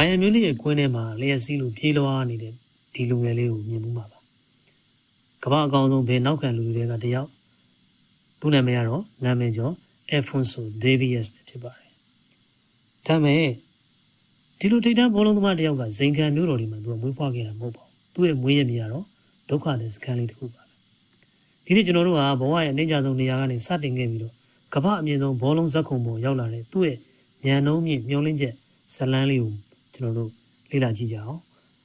ဘိုင်ယန်မျိုးနစ်ရဲ့ကွင်းထဲမှာလျှက်စီးလိုပြေးလွှားနေတဲ့ဒီလူငယ်လေးကိုမြင်မှုမှာပါကမ္ဘာအကောင်ဆုံးဘယ်နောက်ခံလူတွေကတယောက်သူ့နာမည်ကတော့နာမည်ကျော်အဖွန်ဆိုဒေးဗီယက်စ်ပဲဖြစ်ပါတယ်ဒါပေမဲ့ဒီလိုထိတ်တန်းဘောလုံးသမားတယောက်ကဇိမ်ခံမျိုးတော်ဒီမှာသူကမွေးဖွားခဲ့တာမဟုတ်ပါဘူးသူ့ရဲ့မွေးရမြေကတော့ဒုက္ခတဲ့စကန်လေးတစ်ခုပါပဲဒီနေ့ကျွန်တော်တို့ကဘဝရဲ့အနှိမ့်ကြဆုံးနေရာကနေစတင်ခဲ့ပြီးတော့ကမ္ဘာအမြင့်ဆုံးဘောလုံးဇက်ခုံပေါ်ရောက်လာတဲ့သူ့ရဲ့မြန်နှုံးမြင့်မျောလင်းချက်ဇလန်းလေးကို ကျွန်တော်တို့လေ့လာကြည့်ကြအောင်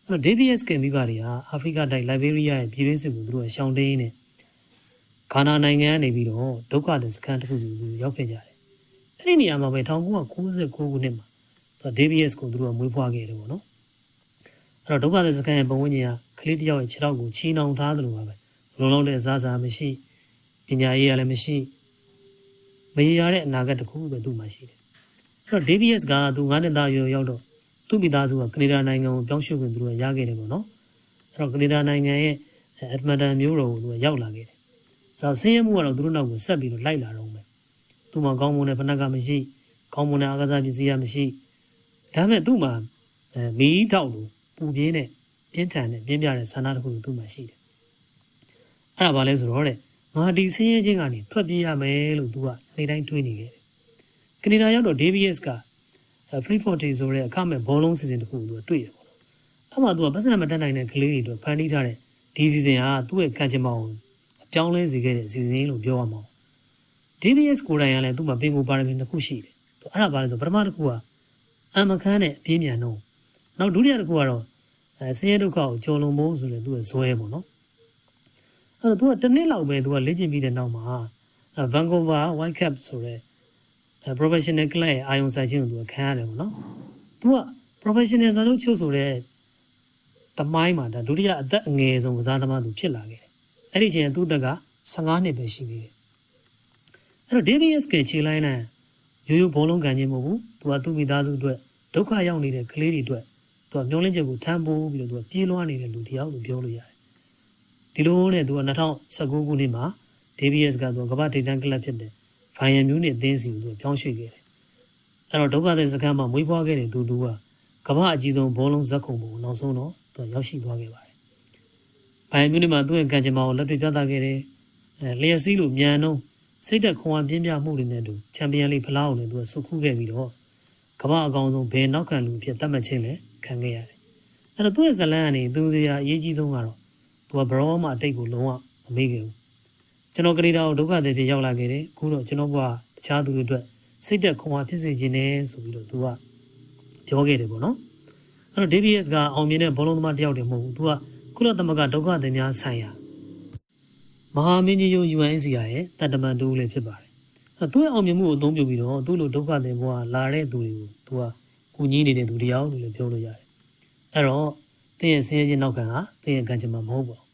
အဲ့တော့ DBS ကမိဘတွေဟာအာဖရိကတိုက်လိုက်ဘေးရီးယားရဲ့ပြည်တွင်းစစ်ကိုသူတို့ကရှောင်တိန်နေဂါနာနိုင်ငံကနေပြီးတော့ဒုက္ခသည်စခန်းတစ်ခုစီကိုသူတို့ရောက်ခဲ့ကြတယ်အဲ့ဒီနေရာမှာပဲ1999ခုနှစ်မှာသူက DBS ကိုသူတို့ကမွေးဖွားခဲ့တယ်ပေါ့နော်အဲ့တော့ဒုက္ခသည်စခန်းရဲ့ပုံဝန်းကျင်ကကလေးတစ်ယောက်ရဲ့ခြေထောက်ကိုချီနှောင်ထားသလိုပါပဲလုံလောက်တဲ့အစားအစာမရှိပညာရေးရလည်းမရှိမရေရတဲ့အနာဂတ်တစ်ခုပဲသူ့မှာရှိတယ်အဲ့တော့ DBS ကသူ9နှစ်သားအရွယ်ရောက်တော့ သူ့မိသားစုကကနေဒါနိုင်ငံကိုပြောင်းရွှေ့ခွင့်သူတို့ကရခဲ့တယ်ပေါ့နော်အဲ့တော့ကနေဒါနိုင်ငံရဲ့အက်ဒမန်တန်မြို့တော်ကိုသူကရောက်လာခဲ့တယ်အဲ့တော့ဆင်းရဲမှုကတော့သူတို့နောက်ကိုဆက်ပြီးတော့လိုက်လာတော့မယ်သူ့မှာကောင်းမွန်တဲ့ဖနက်ကမရှိကောင်းမွန်တဲ့အားကစားပစ္စည်းရမရှိဒါပေမဲ့သူ့မှာအဲမီးတောက်လို့ပူပြင်းတဲ့ပြင်းထန်တဲ့ပြင်းပြတဲ့ဆန္ဒတစ်ခုသူ့မှာရှိတယ်အဲ့ဒါဘာလဲဆိုတော့တဲ့ငါဒီဆင်းရဲခြင်းကနေထွက်ပြေးရမယ်လို့သူကနေ့တိုင်းတွေးနေခဲ့တယ်ကနေဒါရောက်တော့ DBS က free for day ဆိုတဲ့အခမဲ့ဘောလုံးစီစဉ်တစ်ခုကိုသူကတွေ့ရပေါ့နော်။အဲ့မှာသူကပတ်စံမတက်နိုင်တဲ့ကလေးတွေအတွက်ဖန်တီးထားတဲ့ဒီစီစဉ်ဟာသူ့ရဲ့ခံချင်မောင်အပြောင်းလဲစေခဲ့တဲ့စီစဉ်လို့ပြောရမှာ။ DBS ကိုယ်တိုင်ကလည်းသူ့မှာပင်ကိုပါရမီတစ်ခုရှိတယ်။သူအဲ့ဒါပါလဲဆိုပထမတစ်ခုကအမခန်းနဲ့အပြင်းမြန်နှုံး။နောက်ဒုတိယတစ်ခုကတော့အဲဆင်းရဲဒုက္ခကိုကြော်လွန်ဖို့ဆိုတဲ့သူ့ရဲ့ဇွဲပေါ့နော်။အဲ့တော့သူကတစ်နှစ်လောက်ပဲသူကလေ့ကျင့်ပြီးတဲ့နောက်မှာ Vancouver Whitecap ဆိုတဲ့ professional client ရဲ့အာယုံဆိုင်ခြင်းကိုသူကခံရတယ်ပေါ့နော်သူက professional စာချုပ်ချုပ်ဆိုတဲ့သမိုင်းမှာဒါဒုတိယအသက်အငယ်ဆုံးကစားသမားသူဖြစ်လာခဲ့တယ်အဲ့ဒီချိန်သူ့အသက်က15နှစ်ပဲရှိသေးတယ်အဲ့တော့ DBS ကခြေလိုက်နိုင်ရိုးရိုးဘောလုံးကန်ခြင်းမဟုတ်ဘူးသူကသူ့မိသားစုအတွက်ဒုက္ခရောက်နေတဲ့ကလေးတွေအတွက်သူကမျောလင့်ချက်ကိုထမ်းပိုးပြီးတော့သူကပြေးလွှားနေတဲ့လူတစ်ယောက်လို့ပြောလို့ရတယ်ဒီလိုနဲ့သူက2019ခုနှစ်မှာ DBS ကသူကကမ္ဘာဒေတန်ကလပ်ဖြစ်တယ် ဖိုင်ယန်မျိုးနဲ့အသင်းစီကိုသူပြောင်းရွှေ့ခဲ့တယ်။အဲ့တော့ဒုက္ခသည်စခန်းမှာမွေးဖွားခဲ့တဲ့သူတူကကမ္ဘာအကြီးဆုံးဘောလုံးဇက်ခုံပေါ်နောက်ဆုံးတော့သူရောက်ရှိသွားခဲ့ပါတယ်။ဖိုင်ယန်မျိုးနဲ့မှသူ့ရဲ့ကံကြမ္မာကိုလက်တွေ့ပြသခဲ့တယ်။အဲလျှက်စီးလိုမြန်နှုံးစိတ်သက်ခွန်အားပြင်းပြမှုတွေနဲ့တူချန်ပီယံလိဖလားကိုလည်းသူကဆုတ်ခုခဲ့ပြီးတော့ကမ္ဘာအကောင်ဆုံးဘယ်နောက်ခံလူဖြစ်သတ်မှတ်ခြင်းလဲခံခဲ့ရတယ်။အဲ့တော့သူ့ရဲ့ဇလန်းကနေသူစရာအရေးကြီးဆုံးကတော့သူကဘရောမှအတိတ်ကိုလုံးဝမမေ့ခဲ့ဘူး။ ကျွန်တော်ကနေဒါကိုဒုက္ခသည်ဖြစ်ရောက်လာခဲ့တယ်အခုတော့ကျွန်တော်ကတခြားသူတွေအတွက်စိတ်သက်ခွန်အားဖြစ်စေခြင်းနဲ့ဆိုပြီးတော့သူကပြောခဲ့တယ်ပေါ့နော်အဲ့တော့ DBS ကအောင်မြင်တဲ့ဘောလုံးသမားတယောက်တည်းမဟုတ်ဘူးသူကကုလသမဂ္ဂဒုက္ခသည်များဆိုင်ရာမဟာမင်းကြီးယုံ UNHCR ရဲ့တန်တမန်တူလည်းဖြစ်ပါတယ်အဲ့သူ့ရဲ့အောင်မြင်မှုကိုအသုံးပြုပြီးတော့သူ့လိုဒုက္ခသည်ဘဝလာတဲ့သူတွေကိုသူကကူညီနေတဲ့သူတယောက်လို့လည်းပြောလို့ရတယ်အဲ့တော့တင်းရဲ့ဆင်းရဲခြင်းနောက်ခံဟာတင်းရဲ့ကံကြမ္မာမဟုတ်ပါဘူး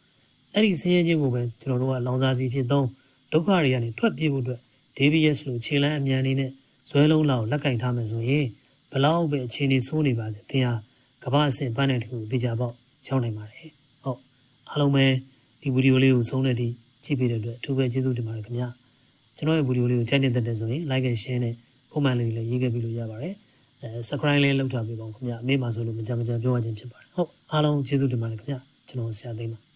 အဲ့ဒီဆင်းရဲခြင်းကိုပဲကျွန်တော်တို့ကလောင်စာစီဖြစ်သုံးဒုက္ခတွေကနေထွက်ပြေးဖို့အတွက် DBS လို့ခြေလမ်းအမြန်လေးနဲ့ဇွဲလုံးလောက်လက်ကင်ထားမယ်ဆိုရင်ဘလောက်ပဲအခြေအနေဆိုးနေပါစေသင်ဟာကမ္ဘာအဆင့်ပန်းတဲ့တခုသိကြပေါ့ရောက်နိုင်ပါတယ်ဟုတ်အားလုံးပဲဒီဗီဒီယိုလေးကိုဆုံးတဲ့ဒီကြည့်ပေးတဲ့အတွက်အထူးပဲကျေးဇူးတင်ပါတယ်ခင်ဗျာကျွန်တော်ရဲ့ဗီဒီယိုလေးကိုကြိုက်နေတဲ့တဲ့ဆိုရင် like and share နဲ့ comment လေးလည်းရေးခဲ့ပြီးလို့ရပါတယ်အဲ subscribe လေးလုပ်ထားပေးပါဦးခင်ဗျာအမေမှာဆိုလို့မကြမ်းမကြမ်းပြောရခြင်းဖြစ်ပါတယ်ဟုတ်အားလုံးကျေးဇူးတင်ပါတယ်ခင်ဗျာကျွန်တော်ဆရာသိမ်းပါ